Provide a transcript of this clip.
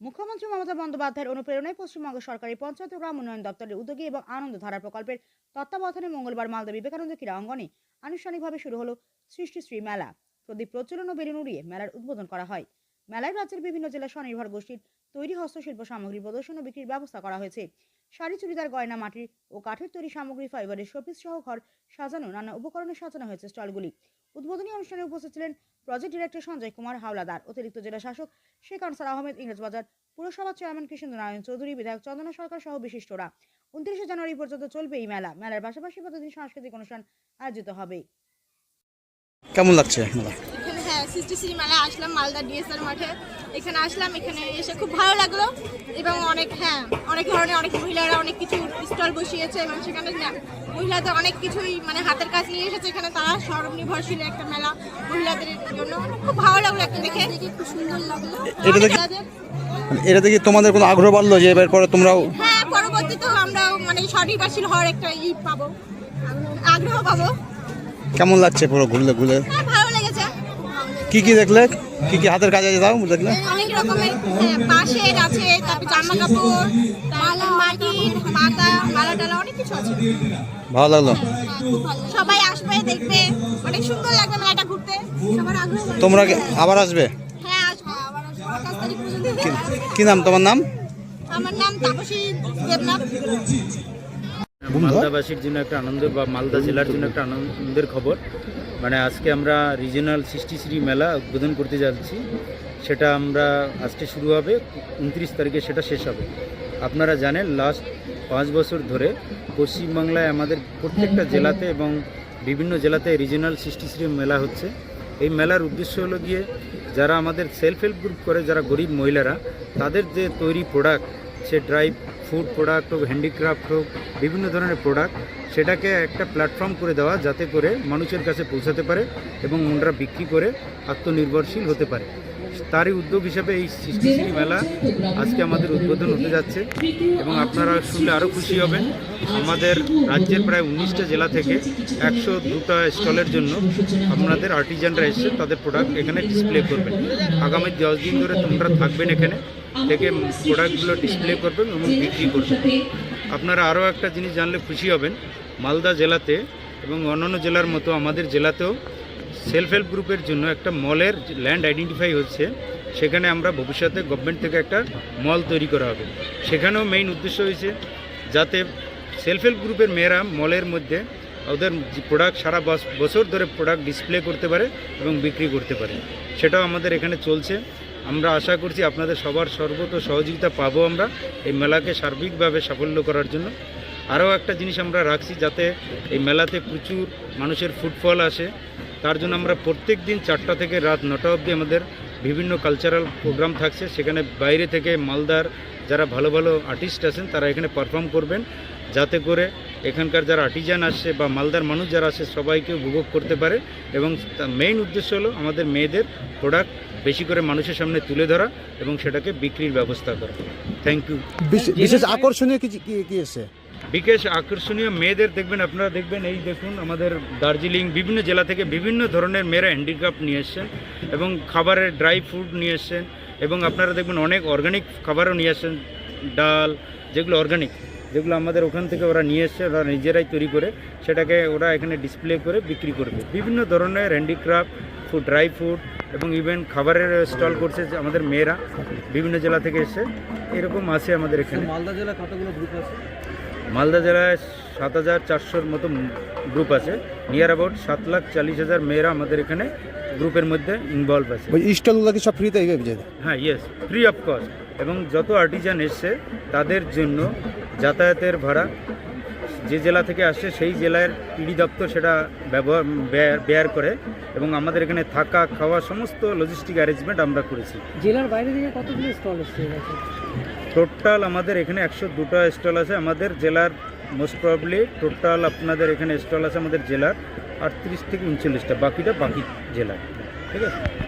মুখ্যমন্ত্রী মমতা বন্দ্যোপাধ্যায়ের অনুপ্রেরণায় পশ্চিমবঙ্গ সরকারি পঞ্চায়েত গ্রাম উন্নয়ন দপ্তরের উদ্যোগে এবং আনন্দধারা প্রকল্পের তত্ত্বাবধানে মঙ্গলবার মালদা বিবেকানন্দ ক্রীড়া অঙ্গনে আনুষ্ঠানিকভাবে শুরু হলো সৃষ্টিশ্রী মেলা। প্রদীপ প্রচলন ও বেলুন উড়িয়ে মেলার উদ্বোধন করা হয়। মেলায় রাজ্যের বিভিন্ন জেলা স্বনির্ভর গোষ্ঠীর তৈরি হস্তশিল্প সামগ্রী প্রদর্শন ও বিক্রির ব্যবস্থা করা হয়েছে। শাড়ি, চুড়িদার, গয়না, মাটির ও কাঠের তৈরি সামগ্রী, ফাইবারের শোপিস সহ ঘর সাজানো, নানা উপকরণে সাজানো হয়েছে স্টলগুলি। উদ্বোধনী অনুষ্ঠানে উপস্থিত ছিলেন প্রজেক্ট ডিরেক্টর সঞ্জয় কুমার হাওলাদার অতিরিক্ত জেলা শাসক শেখ আনসার আহমেদ ইংরেজবাজার পুরসভা চেয়ারম্যান কৃষ্ণ নারায়ণ চৌধুরী বিধায়ক চন্দনা সরকার সহ বিশিষ্টরা। উনত্রিশে জানুয়ারি পর্যন্ত চলবে এই মেলা। মেলার পাশাপাশি প্রতিদিন সাংস্কৃতিক অনুষ্ঠান আয়োজিত হবে। কেমন লাগছে মেলা হ্যাঁ সৃষ্টি শ্রী মেলায় আসলাম মালদা ডিএসআর মাঠে। এখানে আসলাম এখানে এসে খুব ভালো লাগল। এবং অনেক হ্যাঁ অনেক ধরনের অনেক মহিলারা অনেক কিছু স্টল বসিয়েছে এবং সেখানে মহিলাদের অনেক কিছুই মানে হাতের কাজ নিয়ে এসেছে। এখানে তারা স্বনির্ভরশীল একটা মেলা মহিলাদের জন্য। খুব ভালো লাগল একটা দেখে। খুব সুন্দর লাগল। এটা দেখে- দেখি তোমাদের কোনো আগ্রহ বাড়লো যে এবার পরে তোমরাও হ্যাঁ পরবর্তীতেও আমরাও মানে স্বনির্ভরশীল হওয়ার একটা ই পাবো। আগ্রহ পাবো। কেমন লাগছে পুরো ঘুরলে ঘুরে হ্যাঁ ভালো লেগেছে কি কি দেখলে? কি কি হাতের কাজ আছে তাও দেখলে? অনেক রকমের আছে তারপর জামা কাপড় মালা মাটির মাথা মালা টালা অনেক কিছু আছে। ভালো লাগল? সবাই আসবে দেখবে। অনেক সুন্দর লাগবে মেলাটা ঘুরতে। সবার আগ্রহ তোমরা আবার আসবে? হ্যাঁ আসব আবার আসব। কি নাম? তোমার নাম? আমার নাম তাপসী দেবনাথ। মালদাবাসীর জন্য একটা আনন্দ বা মালদা জেলার জন্য একটা আনন্দের খবর। মানে আজকে আমরা রিজিওনাল সৃষ্টিশ্রী মেলা উদ্বোধন করতে যাচ্ছি। সেটা আমরা আজকে শুরু হবে, উনত্রিশ তারিখে সেটা শেষ হবে। আপনারা জানেন লাস্ট পাঁচ বছর ধরে পশ্চিমবাংলায় আমাদের প্রত্যেকটা জেলাতে এবং বিভিন্ন জেলাতে রিজিওনাল সৃষ্টিশ্রী মেলা হচ্ছে। এই মেলার উদ্দেশ্য হলো গিয়ে যারা আমাদের সেলফ হেল্প গ্রুপ করে, যারা গরিব মহিলারা, তাদের যে তৈরি প্রোডাক্ট সে ড্রাই ফুড প্রোডাক্ট হোক, হ্যান্ডিক্রাফট হোক, বিভিন্ন ধরনের প্রোডাক্ট, সেটাকে একটা প্ল্যাটফর্ম করে দেওয়া যাতে করে মানুষের কাছে পৌঁছাতে পারে এবং ওনারা বিক্রি করে আত্মনির্ভরশীল হতে পারে। তারই উদ্যোগ হিসাবে এই সৃষ্টিশ্রী মেলা আজকে আমাদের উদ্বোধন হতে যাচ্ছে এবং আপনারা শুনলে আরও খুশি হবেন। আমাদের রাজ্যের প্রায় উনিশটা জেলা থেকে একশো দুটা স্টলের জন্য আপনাদের আর্টিজানরা এসে তাদের প্রোডাক্ট এখানে ডিসপ্লে করবেন। আগামী দশ দিন ধরে তোমরা থাকবেন এখানে। থেকে প্রোডাক্টগুলো ডিসপ্লে করবেন এবং বিক্রি করবেন। আপনারা আরও একটা জিনিস জানলে খুশি হবেন। মালদা জেলাতে এবং অন্যান্য জেলার মতো আমাদের জেলাতেও সেলফ হেল্প গ্রুপের জন্য একটা মলের ল্যান্ড আইডেন্টিফাই হচ্ছে। সেখানে আমরা ভবিষ্যতে গভর্নমেন্ট থেকে একটা মল তৈরি করা হবে। সেখানেও মেইন উদ্দেশ্য হয়েছে যাতে সেলফ হেল্প গ্রুপের মেয়েরা মলের মধ্যে ওদের প্রোডাক্ট সারা বছর ধরে প্রোডাক্ট ডিসপ্লে করতে পারে এবং বিক্রি করতে পারে। সেটাও আমাদের এখানে চলছে। আমরা আশা করছি আপনাদের সবার সর্বত সহযোগিতা পাবো আমরা এই মেলাকে সার্বিকভাবে সাফল্য করার জন্য। আরও একটা জিনিস আমরা রাখছি যাতে এই মেলাতে প্রচুর মানুষের ফুটফল আসে। তার জন্য আমরা প্রত্যেক দিন চারটা থেকে রাত নটা অবধি আমাদের বিভিন্ন কালচারাল প্রোগ্রাম থাকছে। সেখানে বাইরে থেকে মালদার যারা ভালো ভালো আর্টিস্ট আছেন, তারা এখানে পারফর্ম করবেন। যাতে করে এখানকার যারা আর্টিজান আসছে বা মালদার মানুষ যারা আসে সবাইকে উপভোগ করতে পারে এবং মেইন উদ্দেশ্য হলো আমাদের মেয়েদের প্রোডাক্ট বেশি করে মানুষের সামনে তুলে ধরা এবং সেটাকে বিক্রির ব্যবস্থা করা। থ্যাংক ইউ বিশেষ আকর্ষণীয় কিছু কি কি এসছে বিশেষ আকর্ষণীয় মেয়েদের দেখবেন আপনারা দেখবেন এই দেখুন আমাদের দার্জিলিং বিভিন্ন জেলা থেকে বিভিন্ন ধরনের মেয়েরা হ্যান্ডিক্রাফট নিয়ে এসছেন এবং খাবারের ড্রাই ফ্রুট নিয়ে এসছেন এবং আপনারা দেখবেন অনেক অর্গানিক খাবারও নিয়ে আসছেন ডাল যেগুলো অর্গানিক যেগুলো আমাদের ওখান থেকে ওরা নিয়ে এসছে ওরা নিজেরাই তৈরি করে সেটাকে ওরা এখানে ডিসপ্লে করে বিক্রি করবে। বিভিন্ন ধরনের হ্যান্ডিক্রাফট ফুড ড্রাই ফুড এবং ইভেন খাবারের স্টল করছে যে আমাদের মেয়েরা বিভিন্ন জেলা থেকে এসে এরকম আছে আমাদের এখানে। মালদা জেলা কতগুলো গ্রুপ আছে? মালদা জেলায় সাত হাজার চারশোর মতো গ্রুপ আছে। নিয়ার অ্যাবাউট সাত লাখ চাল্লিশ হাজার মেয়েরা আমাদের এখানে গ্রুপের মধ্যে ইনভলভ আছে। ওই স্টলগুলো কি সব ফ্রিতে হ্যাঁ ইয়েস ফ্রি অফ কস্ট এবং যত আর্টিজান এসছে তাদের জন্য যাতায়াতের ভাড়া যে জেলা থেকে আসছে সেই জেলার পিডি দপ্তর সেটা ব্যবহার ব্যয়- ব্যয় করে এবং আমাদের এখানে থাকা খাওয়া সমস্ত লজিস্টিক অ্যারেঞ্জমেন্ট আমরা করেছি। জেলার বাইরে থেকে কতগুলো স্টল এসছে টোটাল আমাদের এখানে একশো দুটো স্টল আছে। আমাদের জেলার মোস্ট প্রবলি টোটাল আপনাদের এখানে স্টল আছে আমাদের জেলার আটত্রিশ থেকে উনচল্লিশটা। বাকিটা বাকি জেলার। ঠিক আছে?